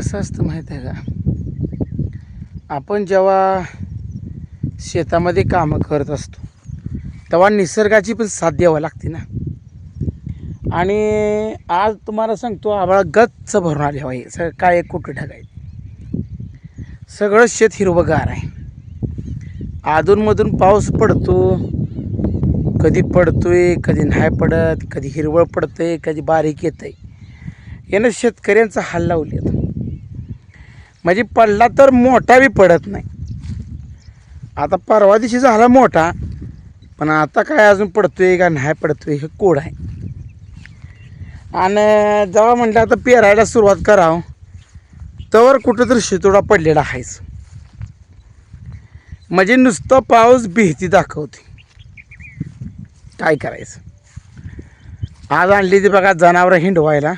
कसं असतं माहीत आहे का? आपण जेव्हा शेतामध्ये कामं करत असतो तेव्हा निसर्गाची पण साथ द्यावं लागते ना. आणि आज तुम्हाला सांगतो आभाळा गच्च भरून आली हवा सगळं काय एक कुठं ढगाय सगळं शेत हिरवंगार आहे. अधूनमधून पाऊस पडतो कधी पडतोय कधी नाही पडत कधी हिरवळ पडतंय कधी बारीक येतंय. यानं शेतकऱ्यांचा हाल लावले म्हणजे पडला तर मोठा बी पडत नाही. आता परवा दिवशी झाला मोठा पण आता काय अजून पडतोय का नाही पडतोय हे कोड आहे. आणि जेव्हा म्हटलं आता पेरायला सुरुवात करावं तवर कुठंतरी शितोडा पडलेला आहेच. म्हणजे नुसतं पाऊस भीती दाखवते. काय करायचं? आज आणली ती बघा जनावरं हिंडवायला.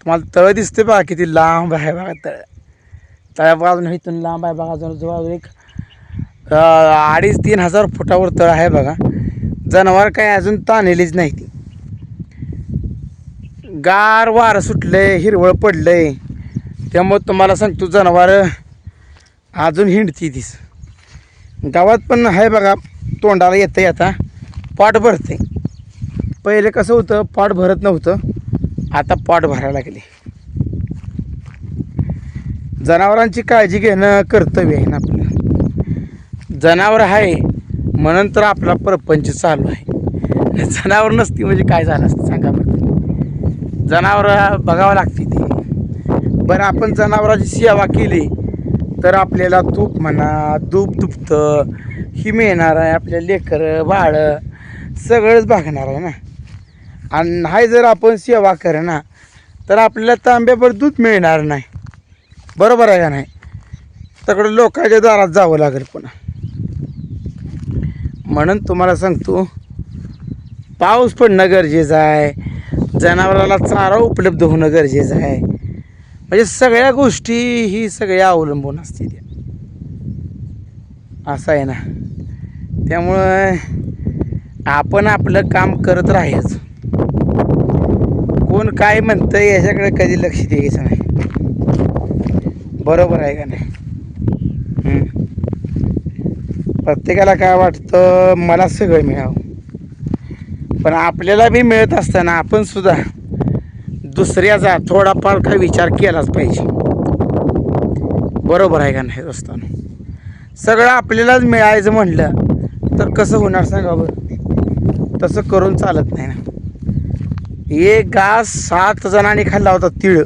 तुम्हाला तळ दिसते बघा किती लांब आहे बघा तळ. तळ्यापासून इथून लांब आहे बघा जवळ जवळ एक अडीच तीन हजार फुटावर तळ आहे बघा. जनावर काय अजून ताणलेलीच नाही ती. गार वारं सुटलंय हिरवळ पडलंय. त्यामुळं तुम्हाला सांगतो जनावर अजून हिंडती दिस. गावात पण आहे बघा तोंडाला येतं आता. पाट भरते पहिले कसं होतं पाट भरत नव्हतं. आता पॉट भरायला लागले. जनावरांची काळजी घेणं कर्तव्य आहे ना आपलं. जनावर आहे म्हणून तर आपला प्रपंच चालू आहे. जनावर नसती म्हणजे काय झालं असतं सांगा बरं. जनावरं बघावं लागते ते. बरं आपण जनावराची सेवा केली तर आपल्याला तूप म्हणा दूध दुपतं ही मिळणार आहे आपल्या लेकरं बाळं सगळंच भागणार आहे ना. आणि नाही जर आपण सेवा ना तर आपल्याला तांब्याभर दूध मिळणार नाही. बरोबर आहे का नाही? तकडं लोकांच्या दारात जावं लागेल पुन्हा. म्हणून तुम्हाला सांगतो पाऊस पडणं गरजेचं आहे. जनावराला चारा उपलब्ध होणं गरजेचं आहे. म्हणजे सगळ्या गोष्टी ही सगळ्या अवलंबून असते त्या. असं आहे ना? त्यामुळं आपण आपलं काम करत राहायचं. कोण काय म्हणतं याच्याकडे कधी लक्ष द्यायचं नाही. बरोबर आहे का नाही? प्रत्येकाला काय वाटतं मला सगळं मिळावं. पण आपल्याला बी मिळत असताना आपण सुद्धा दुसऱ्याचा थोडाफार काय विचार केलाच पाहिजे. बरोबर आहे का नाही दोस्तानो? सगळं आपल्यालाच मिळायचं म्हणलं तर कसं होणार सांगा बरं? तसं करून चालत नाही ना. एक घास सात जणांनी खाल्ला होता तीळ.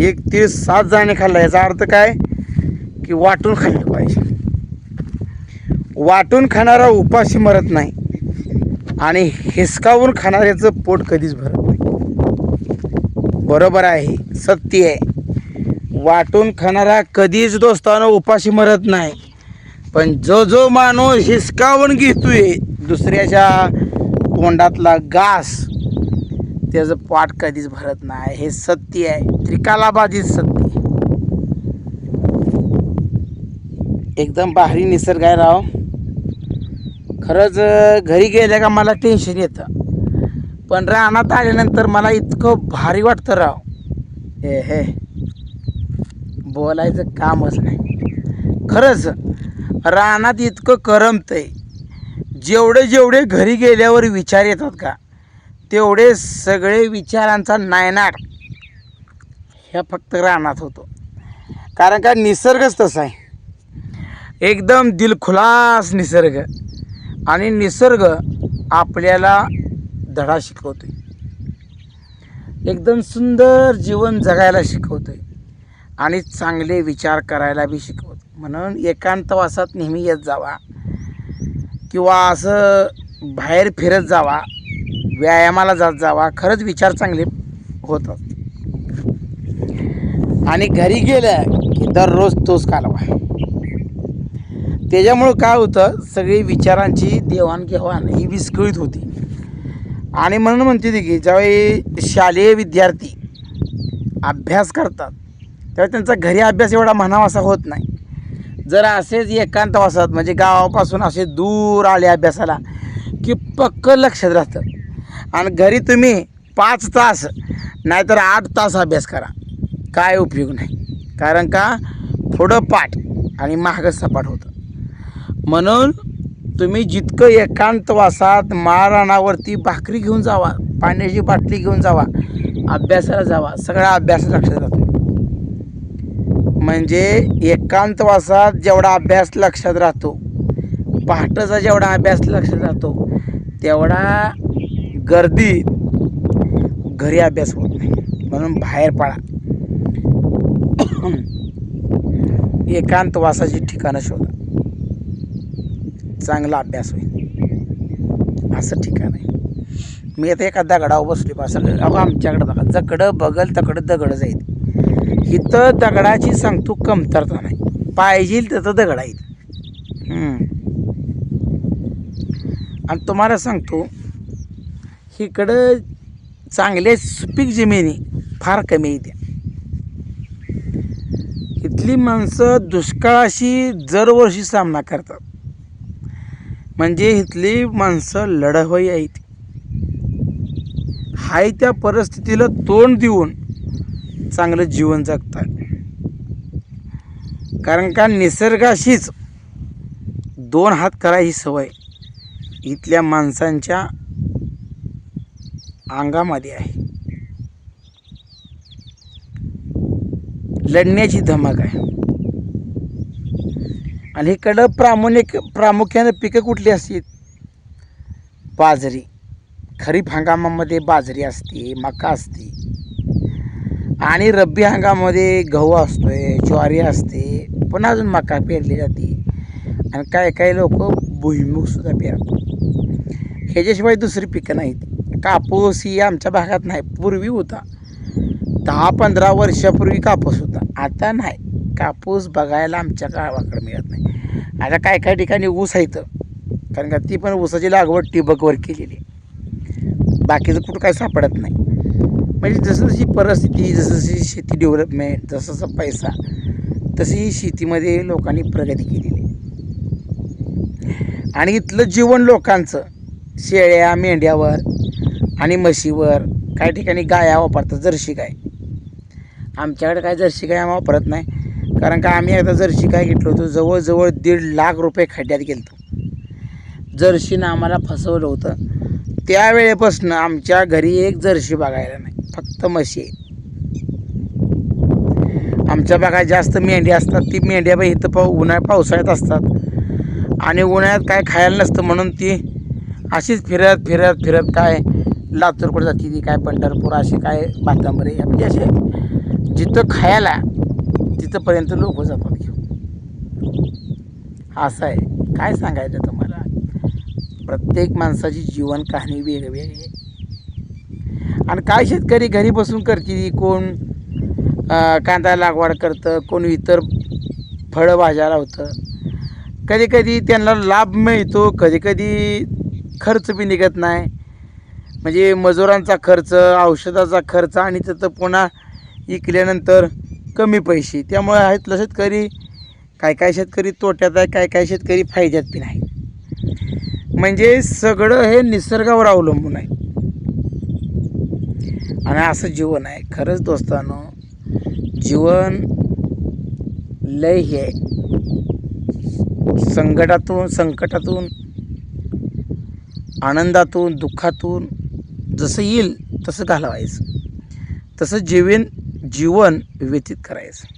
एक तीळ सात जणांनी खाल्ला. याचा अर्थ काय? की वाटून खाल्लं पाहिजे. वाटून खाणारा उपाशी मरत नाही. आणि हिसकावून खाणाऱ्याचं पोट कधीच भरत नाही. बरोबर आहे. सत्य आहे. वाटून खाणारा कधीच दोस्तानं उपाशी मरत नाही. पण जो जो माणूस हिसकावून घेतोय दुसऱ्याच्या तोंडातला घास त्याचं पाठ कधीच भरत नाही. हे सत्य आहे. त्रिकालाबाधित सत्य. एकदम भारी निसर्ग आहे राव. खरंच घरी गेल्या का मला टेन्शन येतं. पण रानात आल्यानंतर मला इतकं भारी वाटतं राव. हे हे. बोलायचं कामच नाही. खरंच रानात इतकं करमतंय. जेवढे जेवढे घरी गेल्यावर विचार येतात का? तेवढे सगळे विचारांचा नायनाट ह्या फक्त रानात होतो. कारण का निसर्गच तसा आहे. एकदम दिलखुलास निसर्ग आणि निसर्ग आपल्याला धडा शिकवतोय. एकदम सुंदर जीवन जगायला शिकवतोय आणि चांगले विचार करायला बी शिकवतो म्हणून एकांतवासात नेहमी येत जावा किंवा असं बाहेर फिरत जावा व्यायामाला जात जावा. खरंच विचार चांगले होतात. आणि घरी गेल्या की दररोज तोच कालवा. त्याच्यामुळं काय होतं सगळी विचारांची देवाणघेवाण ही विस्कळीत होती. आणि म्हणून म्हणते ती की ज्यावेळी शालेय विद्यार्थी अभ्यास करतात तेव्हा त्यांचा घरी अभ्यास एवढा म्हणावासा होत नाही. जर असेच एकांतवासात म्हणजे गावापासून असे दूर आले अभ्यासाला की पक्क लक्षात राहतं आणि घरी तुम्ही पाच तास नाहीतर आठ तास अभ्यास करा. काय उपयोग नाही. कारण का? थोडं पाठ आणि महागच सपाट होतं. म्हणून तुम्ही जितकं एकांतवासात माळरानावरती भाकरी घेऊन जावा पाण्याची बाटली घेऊन जावा अभ्यासाला जावा सगळा अभ्यास लक्षात राहतो. म्हणजे एकांतवासात जेवढा अभ्यास लक्षात राहतो पहाटचा जेवढा अभ्यास लक्षात राहतो तेवढा गर्दीत घरी अभ्यास होत नाही. म्हणून बाहेर पडा एकांतवासाची ठिकाणं शोधा. चांगला अभ्यास होईल. असं ठिकाण आहे. मी आता एका दगडावर बसली बा. अहो आमच्याकडं बघा. जकडं बगल तकडं दगड जाईल. इथं दगडाची सांगतो कमतरता नाही. पाहिजे तिथं दगड आहेत. आणि तुम्हाला सांगतो इकडं चांगले सुपीक जमिनी फार कमी येत्या इथली माणसं दुष्काळाशी दरवर्षी सामना करतात. म्हणजे इथली माणसं लढवई आहेत. हाय त्या परिस्थितीला तोंड देऊन चांगलं जीवन जगतात. कारण का निसर्गाशीच दोन हात करायची सवय. इथल्या माणसांच्या अंगामध्ये आहे. लढण्याची धमक आहे. आणि इकडं प्रामुण्य प्रामुख्यानं पिकं कुठली असतील? बाजरी. खरीप हंगामामध्ये बाजरी असते मका असते. आणि रब्बी हंगामामध्ये गहू असतोय ज्वारी असते पण अजून मका पेरली जाते. आणि काय काय लोक भुईमुगसुद्धा पेरतात. ह्याच्याशिवाय दुसरी पिकं नाहीत. कापूस ही आमच्या भागात नाही पूर्वी होता. दहा पंधरा वर्षापूर्वी कापूस होता. आता नाही. कापूस बघायला आमच्या गावाकडे मिळत नाही. आता काय काय ठिकाणी ऊस आहे तर कारण का ती पण ऊसाची लागवड ठिबकवर केलेली बाकीचं कुठं काय सापडत नाही. म्हणजे जसं जशी परिस्थिती जसं जशी शेती डेव्हलपमेंट जसं जसा पैसा तशी ही शेतीमध्ये लोकांनी प्रगती केलेली आहे. आणि इथलं जीवन लोकांचं शेळ्या मेंढ्यावर आणि म्हशीवर काही ठिकाणी गाया वापरतात जर्शी गाय. आमच्याकडे काय जर्शी गाय आम्ही वापरत नाही. कारण का आम्ही एकदा जर्शी गाय घेतलो होतो जवळजवळ दीड लाख रुपये खड्ड्यात गेलतो. जर्शीनं आम्हाला फसवलं होतं. त्यावेळेपासून आमच्या घरी एक जर्शी बघायला नाही फक्त म्हशी आहे. आमच्या भागात जास्त मेंढ्या असतात ती मेंढ्या बाई इथं पाऊ उन्हाळ्या पावसाळ्यात असतात. आणि उन्हाळ्यात काय खायला नसतं म्हणून ती अशीच फिरत फिरत फिरत काय लातूरकडे जाते ती काय पंढरपूर अशी काय बातांबरे म्हणजे असे जिथं खायला तिथंपर्यंत लोक जातात घेऊन. असं आहे. काय सांगायचं तुम्हाला? प्रत्येक माणसाची जीवन कहाणी वेगवेगळी आहे. आणि काय शेतकरी घरी बसून करते कोण कांदा लागवड करतं कोण इतर फळं भाज्या लावतं. कधी कधी त्यांना लाभ मिळतो कधी कधी खर्च बी निघत नाही. म्हणजे मजुरांचा खर्च औषधाचा खर्च आणि तिथं पुन्हा विकल्यानंतर कमी पैसे. त्यामुळे आहेत शेतकरी काय काय शेतकरी तोट्यात आहे काय काय शेतकरी फायद्यात पण आहे म्हणजे सगळं हे निसर्गावर अवलंबून आहे. आणि असं जीवन आहे. खरंच दोस्तानो जीवन लय हे आहे. संकटातून संकटातून आनंदातून दुःखातून जसं येईल तसं घालवायचं. तसं जीवन जीवन व्यतीत करायचं.